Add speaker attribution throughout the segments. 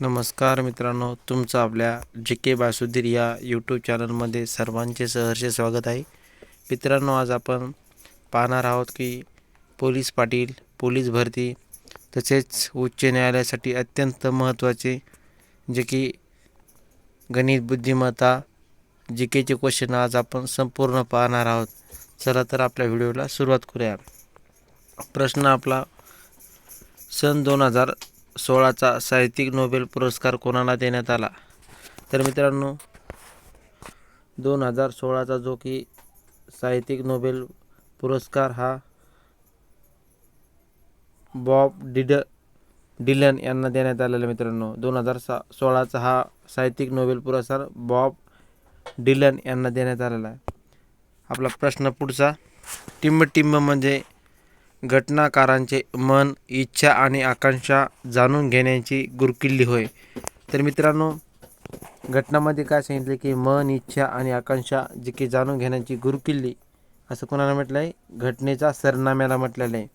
Speaker 1: नमस्कार मित्रांनो तुमचं आपल्या जे के बासुधीर या यूट्यूब चॅनलमध्ये सर्वांचे सहर्ष स्वागत आहे. मित्रांनो आज आपण पाहणार आहोत की पोलीस पाटील पोलीस भरती तसेच उच्च न्यायालयासाठी अत्यंत महत्त्वाचे जे की गणित बुद्धिमत्ता जी केचे क्वेश्चन आज आपण संपूर्ण पाहणार आहोत. चला तर आपल्या व्हिडिओला सुरुवात करूया. प्रश्न आपला सन दोन हजार सोळाचा साहित्यिक नोबेल पुरस्कार कोणाला देण्यात आला? तर मित्रांनो दोन हजार सोळाचा जो की साहित्यिक नोबेल पुरस्कार हा बॉब डिड डिलन यांना देण्यात आलेला आहे मित्रांनो. दोन हजार सा सोळाचा हा साहित्यिक नोबेल पुरस्कार बॉब डिलन यांना देण्यात आलेला आहे. आपला प्रश्न पुढचा टिंब टिंब म्हणजे घटनाकारांचे मन इच्छा आणि आकांक्षा जाणून घेण्याची गुरकिल्ली होय. तर मित्रांनो घटनामध्ये काय सांगितले की मन इच्छा आणि आकांक्षा जी की जाणून घेण्याची गुरुकिल्ली असं कोणाला म्हटलं आहे घटनेचा सरनाम्याला म्हटलेलं आहे.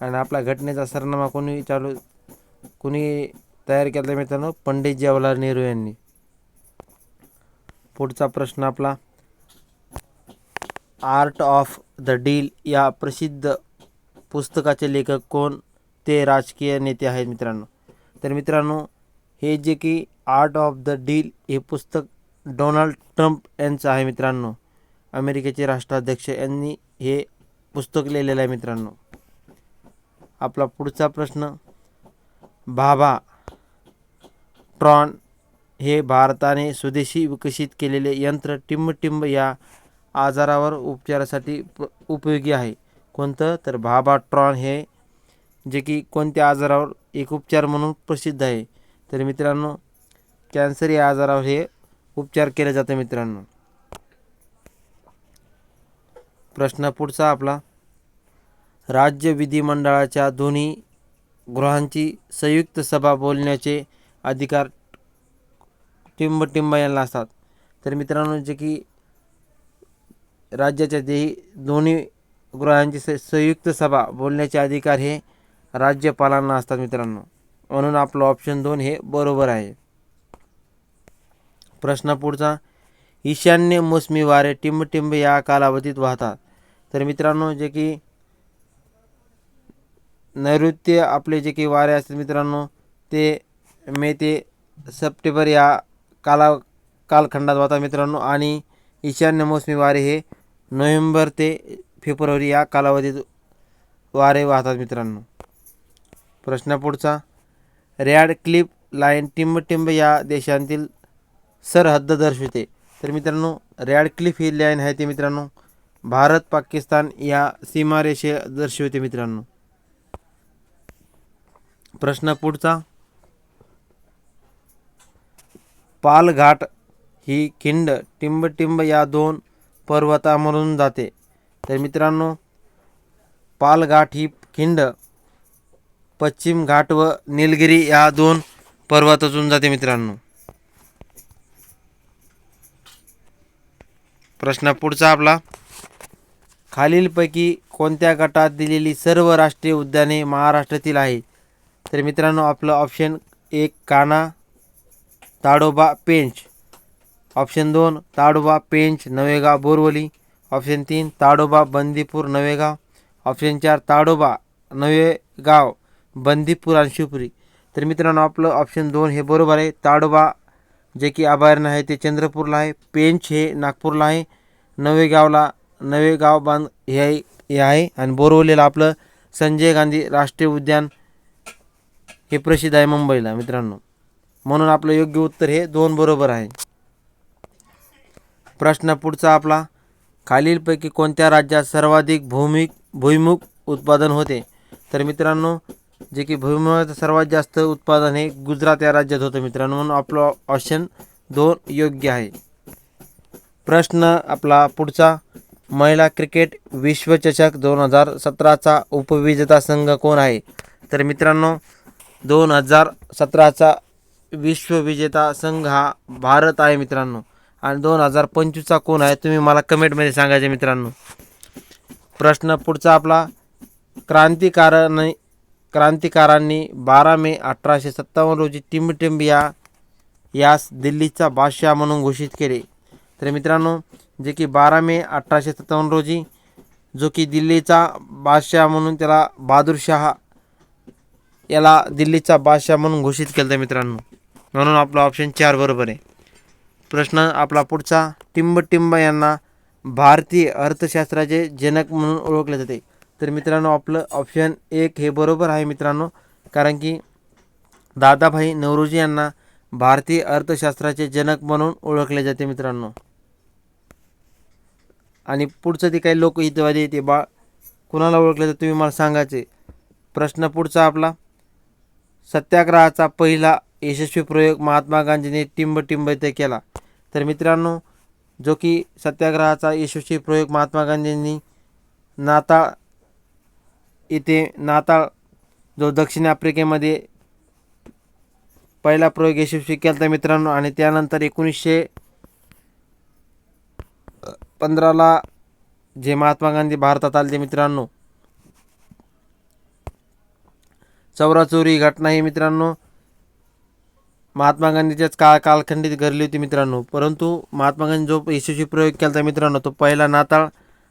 Speaker 1: आणि आपला घटनेचा सरनामा कोणी चालू कोणी तयार केला आहे मित्रांनो? पंडित जवाहरलाल नेहरू यांनी. पुढचा प्रश्न आपला आर्ट ऑफ द डील या प्रसिद्ध पुस्तकाचे लेखक कोण? ते राजकीय नेते आहेत मित्रांनो. तर मित्रांनो हे जे की आर्ट ऑफ द डील हे पुस्तक डोनाल्ड ट्रम्प यांचं आहे मित्रांनो. अमेरिकेचे राष्ट्राध्यक्ष यांनी हे पुस्तक लिहिलेलं आहे मित्रांनो. आपला पुढचा प्रश्न भाभा ट्रॉन हे भारताने स्वदेशी विकसित केलेले यंत्र टिंब या आजारावर उपचारासाठी प उपयोगी आहे. कोणतं? तर भाबाट्रॉन हे जे की कोणत्या आजारावर एक उपचार म्हणून प्रसिद्ध आहे. तर मित्रांनो कॅन्सर या आजारावर हे उपचार केले जाते मित्रांनो. प्रश्न पुढचा आपला. राज्य विधिमंडळाच्या दोन्ही गृहांची संयुक्त सभा बोलण्याचे अधिकार टिंब टिंब यांना असतात. तर मित्रांनो जे की राज्याच्या दे दोन्ही गृहांची स संयुक्त सभा बोलण्याचे अधिकार हे राज्यपालांना असतात मित्रांनो. म्हणून आपलं ऑप्शन दोन हे बरोबर आहे. प्रश्न पुढचा ईशान्य मोसमी वारे टिंबटिंब या कालावधीत वाहतात. तर मित्रांनो जे की नैऋत्य आपले जे काही वारे असतात मित्रांनो ते मे ते सप्टेंबर या काला कालखंडात वाहतात मित्रांनो. आणि ईशान्य मोसमी वारे हे नोव्हेंबर ते फेब्रुवारी या कालावधीत वारे वाहतात मित्रांनो. प्रश्न पुढचा रॅड क्लिप लाईन टिंब या देशांतील सरहद्द दर्शवते. तर मित्रांनो रॅड क्लिफ ही लाईन आहे ते मित्रांनो भारत पाकिस्तान या सीमारेषे दर्शवते मित्रांनो. प्रश्न पुढचा पालघाट ही खिंड टिंब टिंब या दोन पर्वतामधून जाते. तर मित्रांनो पालघाट ही खिंड पश्चिम घाट व निलगिरी या दोन पर्वतातून जाते मित्रांनो. प्रश्न पुढचा आपला. खालीलपैकी कोणत्या गटात दिलेली सर्व राष्ट्रीय उद्याने महाराष्ट्रातील आहे तर मित्रांनो आपलं ऑप्शन एक काना ताडोबा पेंच. ऑप्शन दोन ताडोबा पेंच नवेगाव बोरवली. ऑप्शन तीन ताडोबा बंदीपूर नवेगाव ऑप्शन चार ताडोबा नवेगाव बंदीपूर आणि शिवपुरी. तर मित्रांनो आपलं ऑप्शन दोन हे बरोबर आहे. ताडोबा जे की अभयारण्य आहे ते चंद्रपूरला आहे. पेंच हे नागपूरला आहे. नवेगावला नवेगाव बांध हे आहे हे आहे. आणि बोरवलीला आपलं संजय गांधी राष्ट्रीय उद्यान हे प्रसिद्ध आहे मुंबईला मित्रांनो. म्हणून आपलं योग्य उत्तर हे दोन बरोबर आहे. प्रश्न पुढचा आपला. खालीलपैकी कोणत्या राज्यात सर्वाधिक भूमिक भुईमुख उत्पादन होते? तर मित्रांनो जे की भुईमुगाचं सर्वात जास्त उत्पादन हे गुजरात या राज्यात होतं मित्रांनो. म्हणून आपलं ऑप्शन दोन योग्य आहे. प्रश्न आपला पुढचा. महिला क्रिकेट विश्वचषक दोन हजार सतराचा उपविजेता संघ कोण आहे? तर मित्रांनो दोन हजार सतराचा विश्वविजेता संघ हा भारत आहे मित्रांनो. आणि दोन हजार पंचवीसचा कोण आहे तुम्ही मला कमेंटमध्ये सांगायचे मित्रांनो. प्रश्न पुढचा आपला क्रांतिकारक क्रांतिकारांनी बारा मे अठराशे सत्तावन्न रोजी टिंबटिंबिया यास दिल्लीचा बादशाह म्हणून घोषित केले. तर मित्रांनो जे की बारा मे अठराशे सत्तावन्न रोजी जो की दिल्लीचा बादशाह म्हणून त्याला बहादूरशाह याला दिल्लीचा बादशाह म्हणून घोषित केलं मित्रांनो. म्हणून आपला ऑप्शन चार बरोबर आहे. प्रश्न आपला पुढचा. टिंबटिंब यांना भारतीय अर्थशास्त्राचे जनक म्हणून ओळखले जाते. तर मित्रांनो आपलं ऑप्शन एक हे बरोबर आहे मित्रांनो. कारण की दादाभाई नवरोजी यांना भारतीय अर्थशास्त्राचे जनक म्हणून ओळखले जाते मित्रांनो. आणि पुढचं ते काही लोकहितवादी ते बा कुणाला ओळखले जाते तुम्ही मला सांगायचे. प्रश्न पुढचा आपला. सत्याग्रहाचा पहिला यशस्वी प्रयोग महात्मा गांधींनी टिंबटिंब इथे केला. तर मित्रांनो जो की सत्याग्रहाचा यशस्वी प्रयोग महात्मा गांधींनी नाताळ इथे नाताळ जो दक्षिण आफ्रिकेमध्ये पहिला प्रयोग यशस्वी केला होता मित्रांनो आणि त्यानंतर एकोणीसशे पंधराला जे महात्मा गांधी भारतात आले ते मित्रांनो चौराचोरी घटना ही मित्रांनो महात्मा गांधीच्याच काळ कालखंडीत घडली होती मित्रांनो. परंतु महात्मा गांधी जो यशस्वी प्रयोग केला होता मित्रांनो तो पहिला नाताळ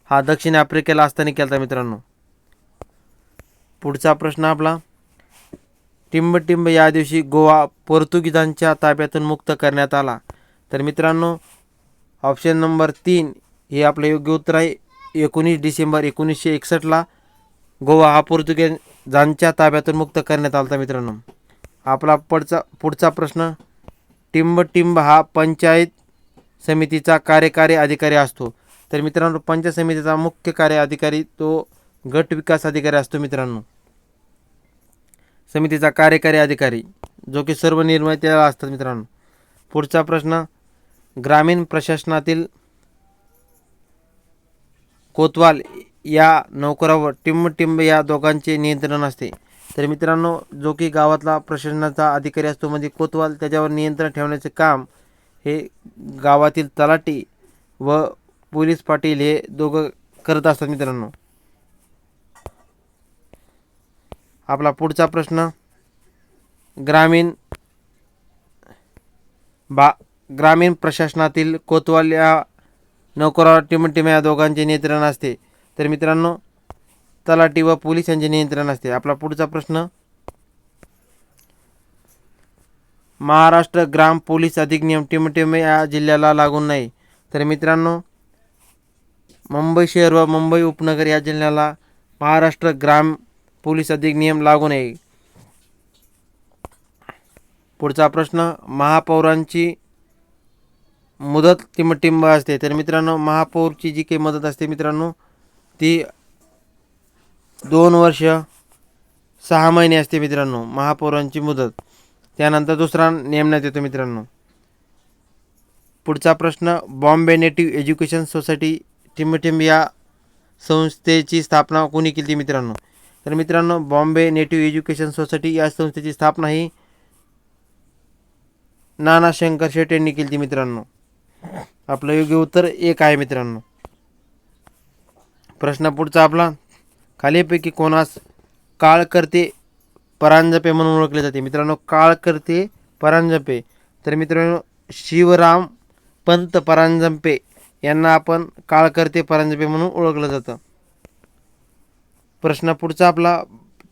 Speaker 1: हा दक्षिण आफ्रिकेला असताना केला होता मित्रांनो. पुढचा प्रश्न आपला. टिंबटिंब या दिवशी गोवा पोर्तुगीजांच्या ताब्यातून मुक्त करण्यात आला. तर मित्रांनो ऑप्शन नंबर तीन हे आपलं योग्य उत्तर आहे. एकोणीस डिसेंबर एकोणीसशे एकसष्टला गोवा हा पोर्तुगीजांच्या ताब्यातून मुक्त करण्यात आला होता मित्रांनो. आपला पुढचा पुढचा प्रश्न. टिंबटिंब हा पंचायत समितीचा कार्यकारी अधिकारी असतो. तर मित्रांनो पंचायत समितीचा मुख्य कार्य अधिकारी तो गट विकास अधिकारी असतो मित्रांनो. समितीचा कार्यकारी अधिकारी जो की सर्व निर्णय असतात मित्रांनो. पुढचा प्रश्न ग्रामीण प्रशासनातील कोतवाल या नोकरावर टिंबटिंब या दोघांचे नियंत्रण असते. तर मित्रांनो जो की गावातला प्रशासनाचा अधिकारी असतो म्हणजे कोतवाल त्याच्यावर नियंत्रण ठेवण्याचे काम हे गावातील तलाटी व पोलीस पाटील हे दोघं करत असतात मित्रांनो. आपला पुढचा प्रश्न ग्रामीण बा ग्रामीण प्रशासनातील कोतवाल या नोकरावर टिमटिम या दोघांचे नियंत्रण असते. तर मित्रांनो तलाठी व पोलीस यांचे नियंत्रण असते. आपला पुढचा प्रश्न? महाराष्ट्र ग्राम पोलीस अधिनियम टिमटिम या जिल्ह्याला लागून नाही. तर मित्रांनो मुंबई शहर व मुंबई उपनगर या जिल्ह्याला महाराष्ट्र ग्राम पोलीस अधिनियम लागू नये पुढचा प्रश्न महापौरांची मुदत टिमटिंब असते. तर मित्रांनो महापौरची जी काही मदत असते मित्रांनो ती दोन वर्ष सहा महिने असते मित्रांनो महापौरांची मुदत. त्यानंतर दुसरा नेमण्यात येतो मित्रांनो. पुढचा प्रश्न बॉम्बे नेटिव्ह एज्युकेशन सोसायटी टिमटिम या संस्थेची स्थापना कोणी केली मित्रांनो? तर मित्रांनो बॉम्बे नेटिव्ह एज्युकेशन सोसायटी या संस्थेची स्थापना ही नाना शंकर शेट यांनी केली मित्रांनो. आपलं योग्य उत्तर एक आहे मित्रांनो. प्रश्न पुढचा आपला. खालीपैकी कोणास काळकर्ते परांजपे म्हणून ओळखले जाते. मित्रांनो काळकर्ते परांजपे. तर मित्रांनो शिवराम पंत परांजपे यांना आपण काळकर्ते परांजपे म्हणून ओळखलं जातं. प्रश्न पुढचा आपला.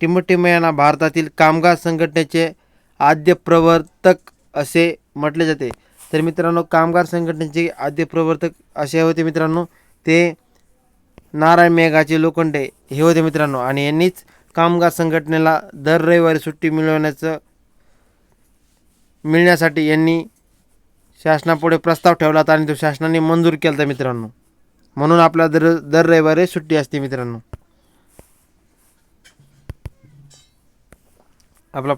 Speaker 1: टिंबटिंब यांना भारतातील कामगार संघटनेचे आद्य प्रवर्तक असे म्हटले जाते. तर मित्रांनो कामगार संघटनेचे आद्य प्रवर्तक असे होते मित्रांनो. ते नारायण मेघाचे लोखंडे. हे होते मित्रांनो. आणि यांनीच कामगार संघटनेला दर रविवारी सुट्टी मिळवण्याचं मिळण्यासाठी यांनी शासनापुढे प्रस्ताव ठेवला होता आणि तो शासनाने मंजूर केला होता मित्रांनो. म्हणून आपल्या दर दर रविवारी सुट्टी असते मित्रांनो. आपला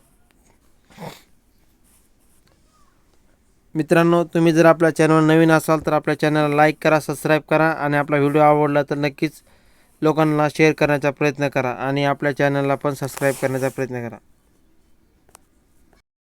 Speaker 1: मित्रांनो तुम्ही जर आपल्या चॅनल नवीन असाल तर आपल्या चॅनलला लाईक करा सबस्क्राईब करा आणि आपला व्हिडिओ आवडला तर नक्कीच लोकांना शेअर करण्याचा प्रयत्न करा आणि आपल्या चॅनलला पण सबस्क्राईब करण्याचा प्रयत्न करा.